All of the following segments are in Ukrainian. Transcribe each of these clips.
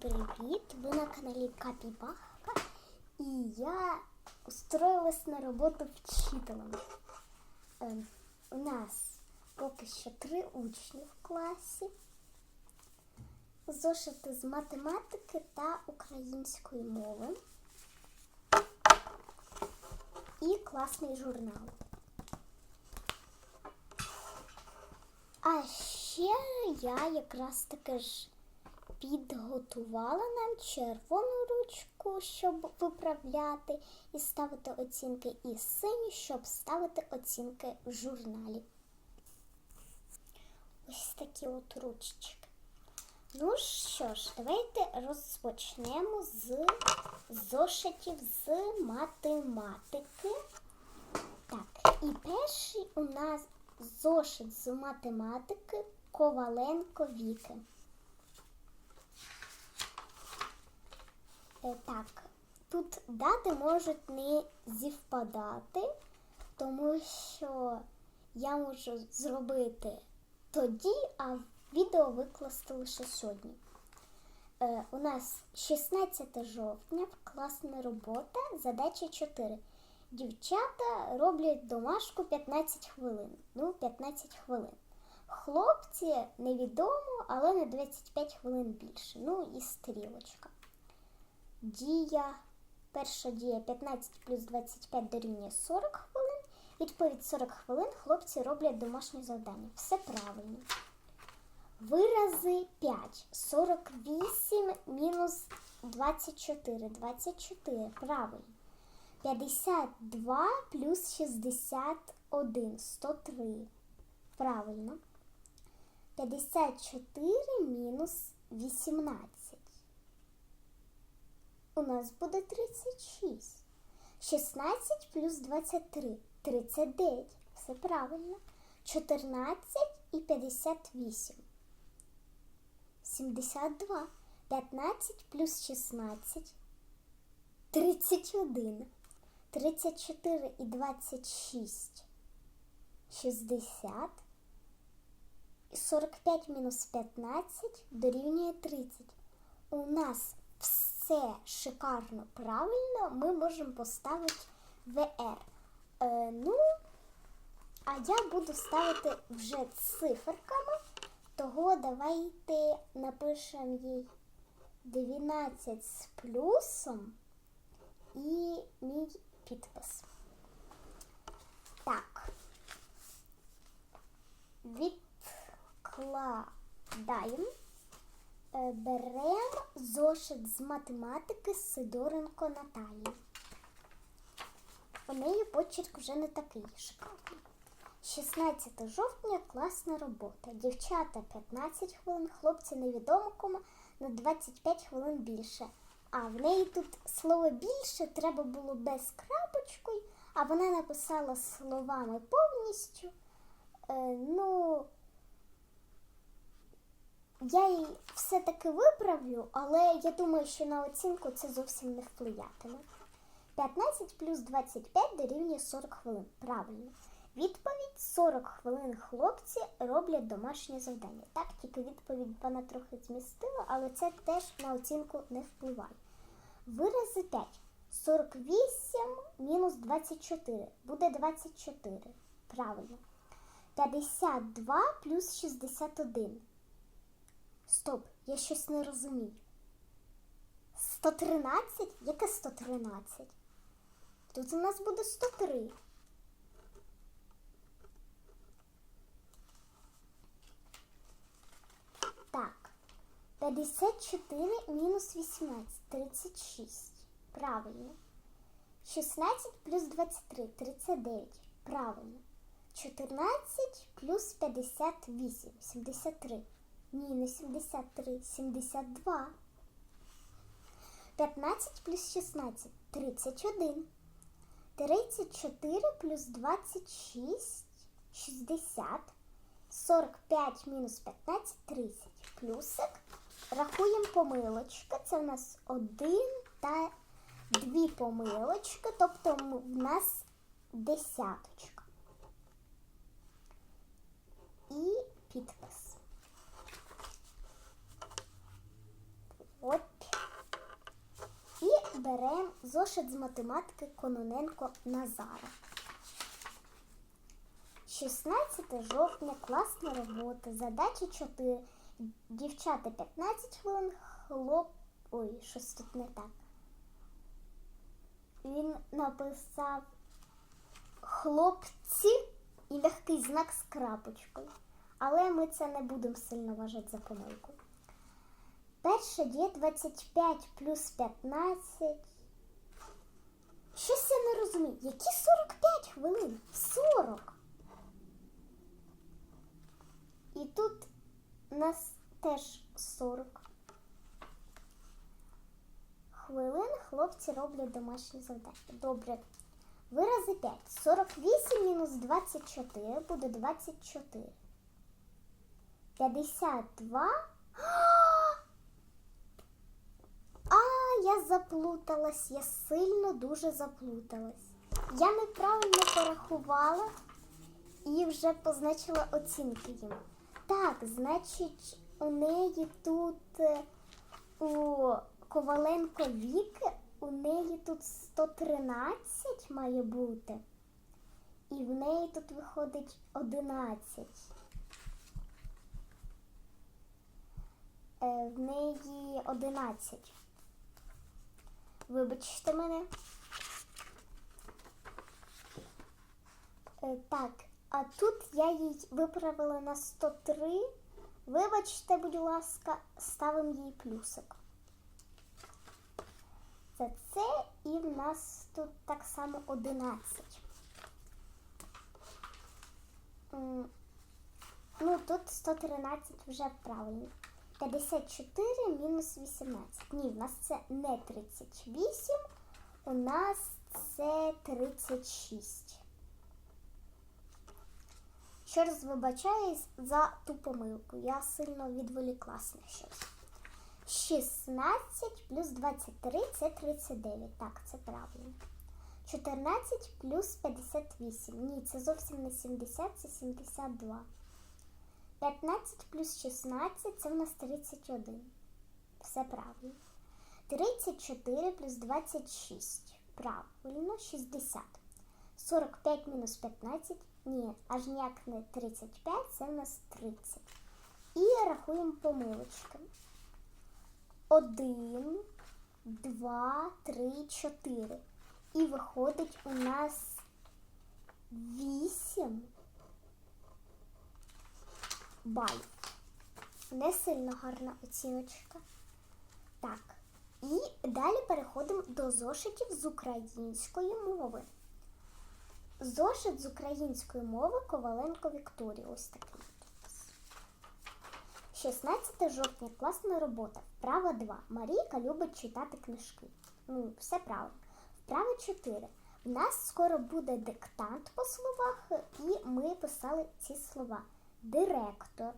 привіт! Ви на каналі Капібахка і я устроїлась на роботу вчителем. Ем, у нас поки що три учні в класі. Зошити з математики та української мови. І класний журнал. А ще я якраз таки ж підготувала нам червону ручку, щоб виправляти і ставити оцінки, і синю, щоб ставити оцінки в журналі. Ось такі от ручечки. Ну що ж, давайте розпочнемо з зошитів з математики. Так, і перший у нас зошит з математики Коваленко Віки. Так, тут дати можуть не зівпадати, тому що я можу зробити тоді, а відео викласти лише сьогодні. Е, у нас 16 жовтня, класна робота, задача 4. Дівчата роблять домашку 15 хвилин. Ну, 15 хвилин. Хлопці невідомо, але на 25 хвилин більше. Ну і стрілочка. Дія. Перша дія 15 плюс 25 дорівнює 40 хвилин. Відповідь 40 хвилин хлопці роблять домашнє завдання. Все правильно. Вирази 5. 48 мінус 24. 24. Правильно. 52 плюс 61. 103. Правильно. 54 мінус 18. У нас буде 36. 16 плюс 23. 39. Все правильно. 14 і 58. 72. 15 плюс 16. 31. 34 і 26. 60. 45 мінус 15 дорівнює 30. У нас все шикарно правильно. Ми можемо поставити VR. Е, ну, а я буду ставити вже циферками. Того давайте напишемо їй 12 з плюсом і мій підпис. Так. Відкладаємо. Е, Беремо зошит з математики Сидоренко Наталії. У неї почерк вже не такий шикарний. 16 жовтня класна робота. Дівчата 15 хвилин, хлопці невідомо кому на 25 хвилин більше. А в неї тут слово більше треба було без крапочкою, а вона написала словами повністю. Е, ну, я її все-таки виправлю, але я думаю, що на оцінку це зовсім не впливатиме. 15 плюс 25 дорівнює 40 хвилин. Правильно. Відповідь 40 хвилин хлопці роблять домашнє завдання. Так, тільки відповідь вона трохи змістила, але це теж на оцінку не впливає. Вирази 5. 48 мінус 24 буде 24. Правильно. 52 плюс 61. Стоп, я щось не розумію. 113? Яке 113? Тут у нас буде 103. Так. 54 мінус 18. 36. Правильно. 16 плюс 23. 39. Правильно. 14 плюс 58. 73. Ні, не 73. 72. 15 плюс 16. 31. 34 плюс 26. 60. 45 мінус 15 30. Плюсик. Рахуємо помилочки. Це у нас один та дві помилочки, тобто в нас десяточка. І підпис. От Зошит з математики Кононенко Назара. 16 жовтня, класна робота. Задача 4. Дівчата 15 хвилин, хлоп. Ой, щось тут не так. Він написав хлопці і легкий знак з крапочкою. Але ми це не будемо сильно вважати за помилку. Перше є 25 плюс 15. Щось я не розумію. Які 45 хвилин? 40. І тут нас теж 40 хвилин хлопці роблять домашні завдання. Добре. Вирази 5. 48 мінус 24 буде 24. 52. А, я заплуталась. Я сильно дуже заплуталась. Я неправильно порахувала і вже позначила оцінки їм. Так, значить, у неї тут е, у Коваленко Віки, у неї тут 113 має бути. І в неї тут виходить 11. Е, в неї 11. Вибачте мене. Е, так, а тут я їй виправила на 103. Вибачте, будь ласка, ставимо їй плюсик. За це і в нас тут так само 11. Ну, тут 113 вже правильно. 54 мінус 18. Ні, в нас це не 38, у нас це 36. Ще раз вибачаюсь за ту помилку. Я сильно відволіклась на щось. 16 плюс 23 це 39. Так, це правильно. 14 плюс 58. Ні, це зовсім не 70, це 72. 15 плюс 16 це в нас 31. Все правильно. 34 плюс 26. Правильно, 60. 45 мінус 15. Ні, аж ніяк не 35, це в нас 30. І рахуємо помилочки. 1, 2, 3, 4. І виходить у нас 8 балів. Не сильно гарна оціночка. Так. І далі переходимо до зошитів з української мови. Зошит з української мови Коваленко Вікторія. Ось такий. 16 жовтня. Класна робота. Вправа 2. Марійка любить читати книжки. Ну, все правильно. Вправа 4. У нас скоро буде диктант по словах, і ми писали ці слова. Директор.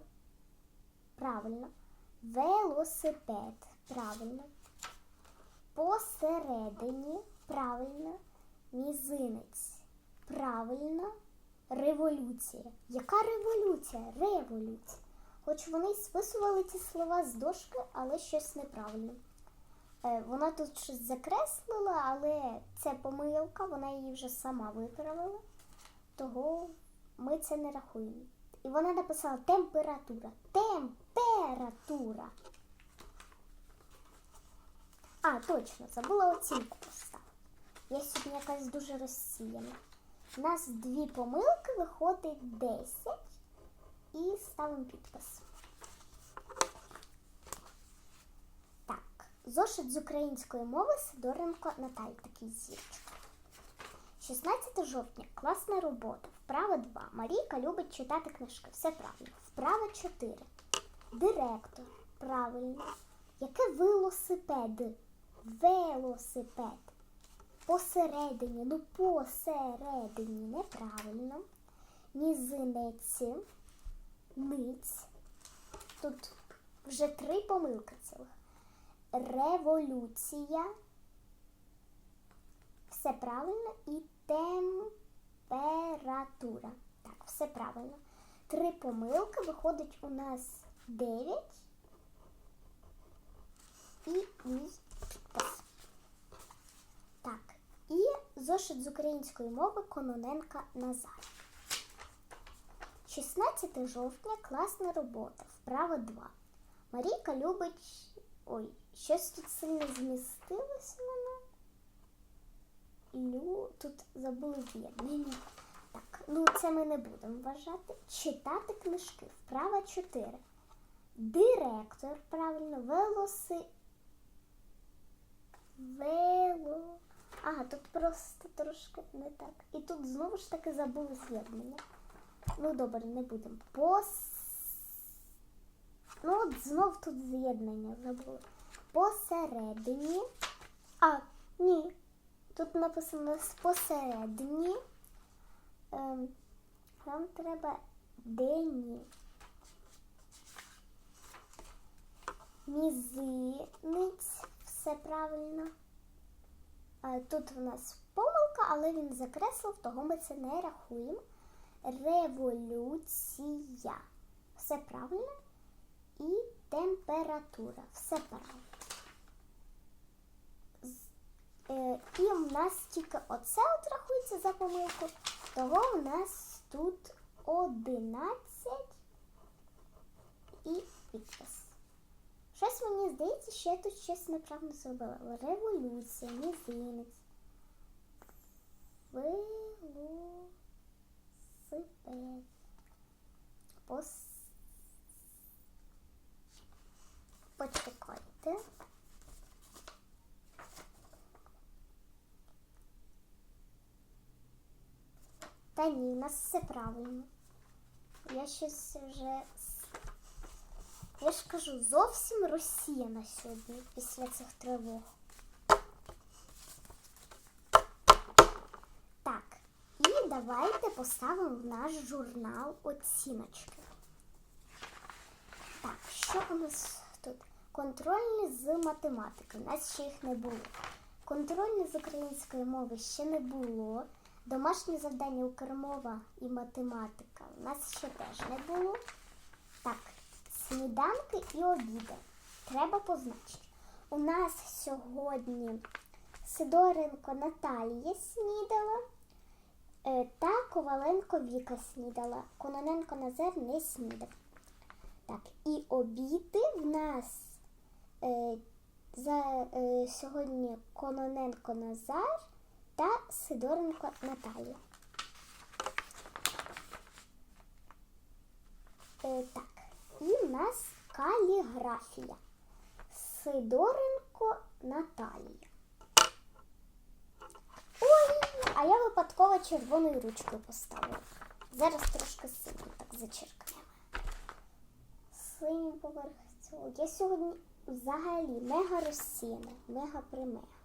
Правильно. Велосипед. Правильно. Посередині. Правильно. Мізинець. Правильно. Революція. Яка революція? Революція. Хоч вони списували ці слова з дошки, але щось неправильно. Е, вона тут щось закреслила, але це помилка, вона її вже сама виправила. Того ми це не рахуємо. І вона написала температура. Температура. А, точно, забула оцінку поставити. Я сьогодні якась дуже розсіяна. У нас дві помилки виходить 10 і ставимо підпис. Так, зошит з української мови Сидоренко Наталь такий зірчик. 16 жовтня. Класна робота. Вправа 2. Марійка любить читати книжки. Все правильно. Вправа 4. Директор. Правильно. Яке велосипед? Велосипед. Посередині. Ну, посередині. Неправильно. Мізинець. Ниць. Тут вже три помилки цілих. Революція. Все правильно. І температура. Так, все правильно. Три помилки. Виходить у нас 9. І мій підпис. Так. І зошит з української мови Кононенка Назар. 16 жовтня класна робота. Вправа 2. Марійка любить. Ой, щось тут сильно змістилось в мене. Лю... Тут забули з'єднання. Так, ну це ми не будемо вважати. Читати книжки. Вправа 4. Директор, правильно, велоси. Вело. Ага, тут просто трошки не так. І тут знову ж таки забули з'єднання. Ну, добре, не будемо. Пос. Ну, от знов тут з'єднання забули. Посередині. А, ні. Тут написано посередині. Ем, нам треба дені. Мізинець. Все правильно. Е, Тут у нас помилка, але він закреслив, того ми це не рахуємо. Революція. Все правильно. І температура. Все правильно. З- е, І в нас тільки оце от рахується за помилку. Того у нас тут 11 і підпис. Щось мені здається, що я тут щось неправильно зробила. Революція, мізинець. Велосипед. Пос... Почекайте. Та ні, у нас все правильно. Я щось вже. Я ж кажу, зовсім Росія на сьогодні після цих тривог. Так, і давайте поставимо в наш журнал оціночки. Так, що у нас тут? Контрольні з математики. У нас ще їх не було. Контрольні з української мови ще не було. Домашні завдання Укрмова і математика у нас ще теж не було. Так, сніданки і обіди. Треба позначити. У нас сьогодні Сидоренко Наталія снідала е, та Коваленко Віка снідала. Кононенко Назар не снідав. Так, і обіди в нас е, за е, сьогодні Кононенко Назар та Сидоренко Наталія. Е, так, і в нас каліграфія. Сидоренко Наталія. Ой, а я випадково червоною ручкою поставила. Зараз трошки синім так зачеркнемо. Синій поверх цього. Я сьогодні взагалі мега розсіяна, мега примега.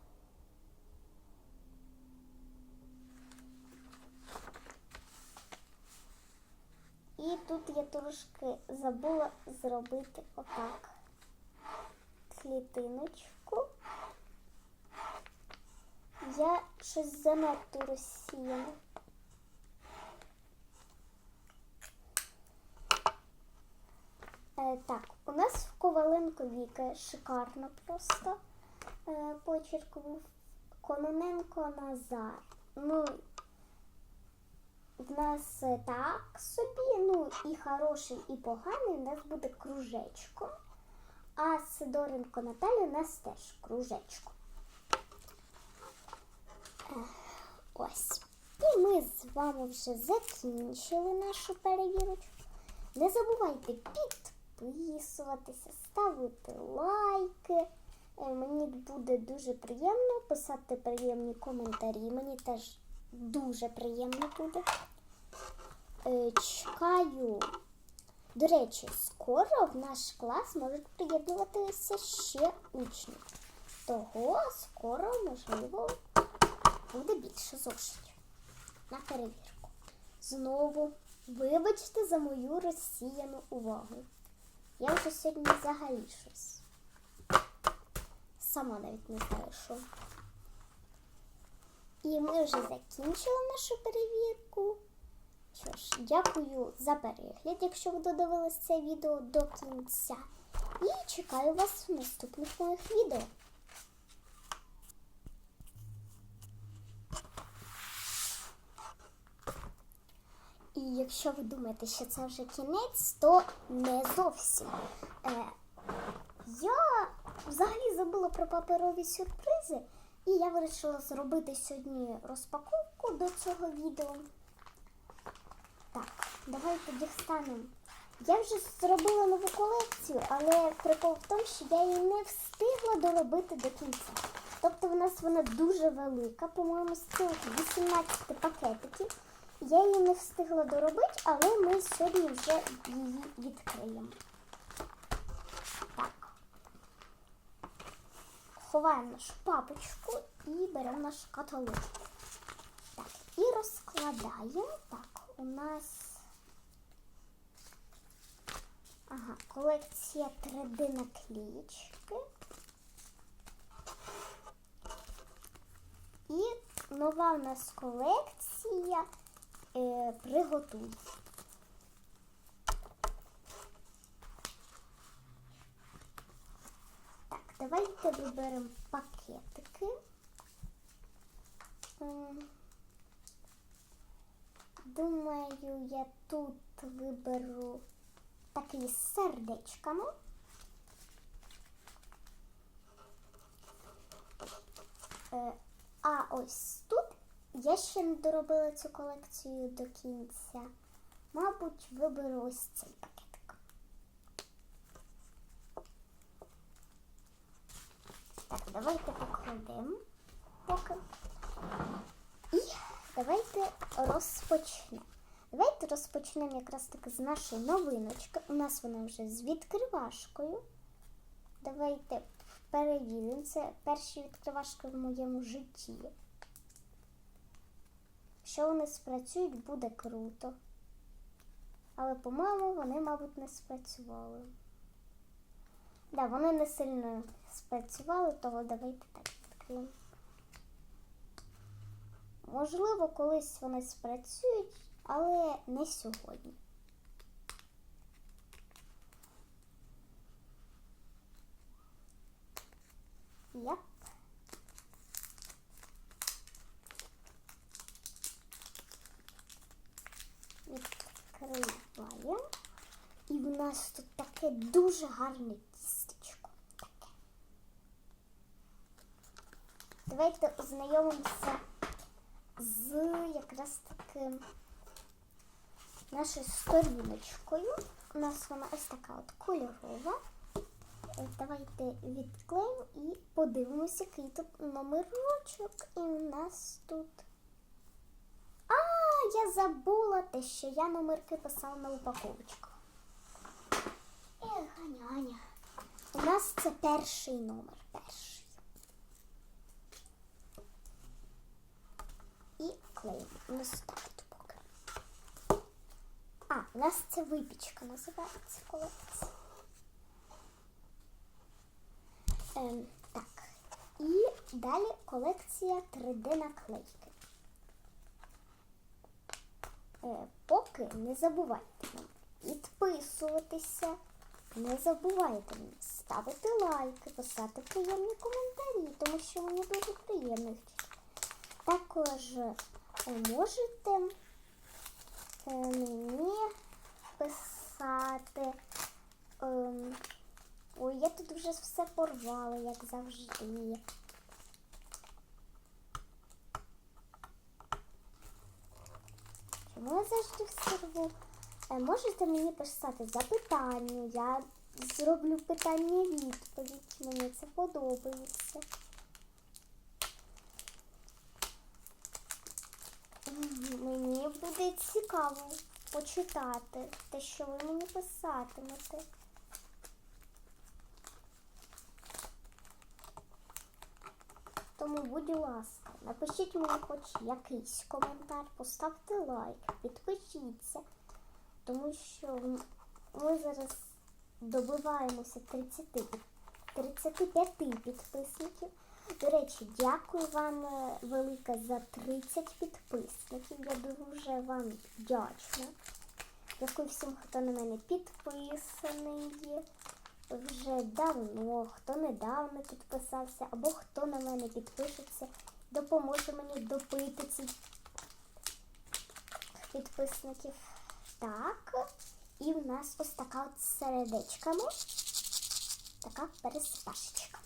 І тут я трошки забула зробити отак клітиночку. Я щось занадто розсіяна. Е, так, у нас в Коваленко Віка шикарно просто е, почерк був. Кононенко Назар. Ну, в нас так собі, ну і хороший, і поганий, у нас буде кружечко. А Сидоренко Наталя у нас теж кружечко. Ось. І ми з вами вже закінчили нашу перевірочку. Не забувайте підписуватися, ставити лайки. Е, Мені буде дуже приємно писати приємні коментарі. Мені теж дуже приємно буде. Е, Чекаю. До речі, скоро в наш клас можуть приєднуватися ще учні. Того скоро, можливо, буде більше зошитів на перевірку. Знову вибачте за мою розсіяну увагу. Я вже сьогодні взагалі щось. Сама навіть не знаю, що. І ми вже закінчили нашу перевірку. Що ж, дякую за перегляд, якщо ви додивились це відео до кінця. І чекаю вас в наступних моїх відео. І якщо ви думаєте, що це вже кінець, то не зовсім. Е, Я взагалі забула про паперові сюрпризи і я вирішила зробити сьогодні розпаковку до цього відео. Так, давайте дістанемо. Я вже зробила нову колекцію, але прикол в тому, що я її не встигла доробити до кінця. Тобто в нас вона дуже велика, по-моєму, з цих 18 пакетиків. Я її не встигла доробити, але ми сьогодні вже її відкриємо. Ховаємо нашу папочку і беремо наш каталог. Так, і розкладаємо. Так, у нас. Ага, колекція 3D наклеїчки. І нова у нас колекція е, приготуй. Давайте виберемо пакетики. Думаю, я тут виберу такий з сердечками. Е, А ось тут я ще не доробила цю колекцію до кінця. Мабуть, виберу ось цей пакетик. Так, давайте покладемо поки. І давайте розпочнемо. Давайте розпочнемо якраз таки з нашої новиночки. У нас вона вже з відкривашкою. Давайте перевіримо. Це перші відкривашки в моєму житті. Якщо вони спрацюють, буде круто. Але, по-моєму, вони, мабуть, не спрацювали. Да, вони не сильно спрацювали, того давайте так відкриємо. Можливо, колись вони спрацюють, але не сьогодні. Яп. Відкриваємо. І в нас тут таке дуже гарне тістечко. Таке. Давайте ознайомимося з якраз таким нашою сторіночкою. У нас вона ось така от кольорова. Е, Давайте відклеїмо і подивимося, який тут номерочок. І у нас тут. А, я забула те, що я номерки писала на упаковочках. Ех, Аня. У нас це перший номер. Перший. І клеїмо. У нас поки. А, у нас це випічка називається колекція. Ем, так. І далі колекція 3D наклейки. Е, поки не забувайте нам підписуватися, не забувайте ставити лайки, писати приємні коментарі, тому що мені дуже приємно. Також можете е, мені писати. ем, Ой, я тут вже все порвала, як завжди. Чому я завжди все рву? Е, Можете мені писати запитання, я зроблю питання відповідь. Мені це подобається. М, Мені буде цікаво почитати те, що ви мені писатимете. Тому, будь ласка, напишіть мені хоч якийсь коментар, поставте лайк, підпишіться, тому що ми зараз добиваємося 30, 35 підписників. До речі, дякую вам е, велике за 30 підписників. Я дуже вам вдячна. Дякую всім, хто на мене підписаний вже давно, хто недавно підписався, або хто на мене підпишеться, допоможе мені допити цих підписників. так. І в нас ось така от середечками. Така пересипашечка.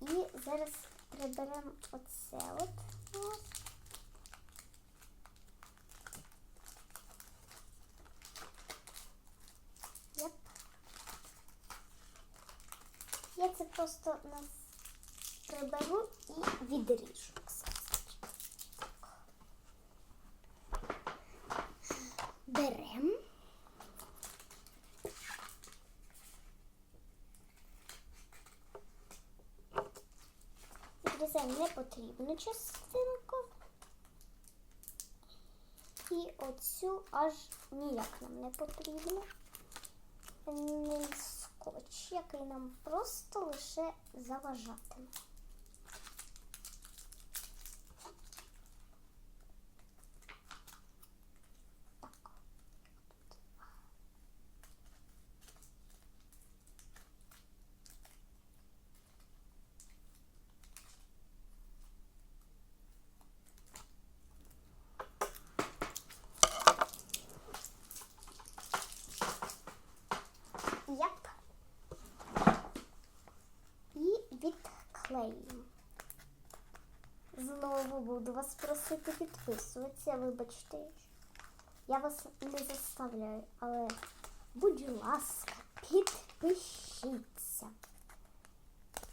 І зараз приберемо оце от. Yep. Я це просто нас приберу і відріжу. Беремо. Відрізаємо непотрібну частинку. І оцю аж ніяк нам не потрібно. Скотч, який нам просто лише заважатиме. Так. Яп. І відклеїмо. Знову буду вас просити підписуватися, вибачте. Я вас не заставляю, але будь ласка, підпишіться.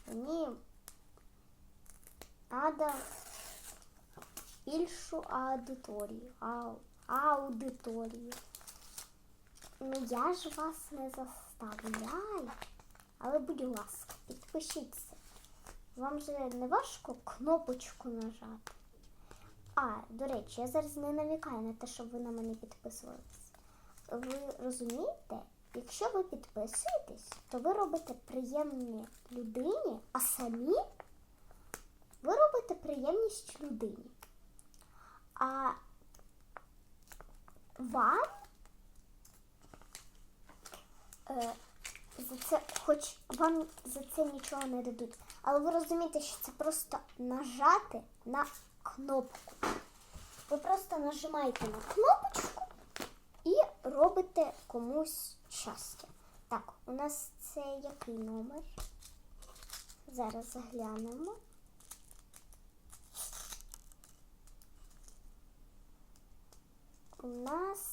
Мені треба більшу аудиторію. Ау, аудиторію. Ну я ж вас не заставляю. Але будь ласка, підпишіться. Вам же не важко кнопочку нажати. А, до речі, я зараз не намікаю на те, щоб ви на мене підписувалися. Ви розумієте, якщо ви підписуєтесь, то ви робите приємні людині, а самі ви робите приємність людині. А вам е, за це, хоч вам за це нічого не дадуть, але ви розумієте, що це просто нажати на кнопку. Ви просто нажимаєте на кнопочку і робите комусь щастя. Так, у нас це який номер? Зараз заглянемо. У нас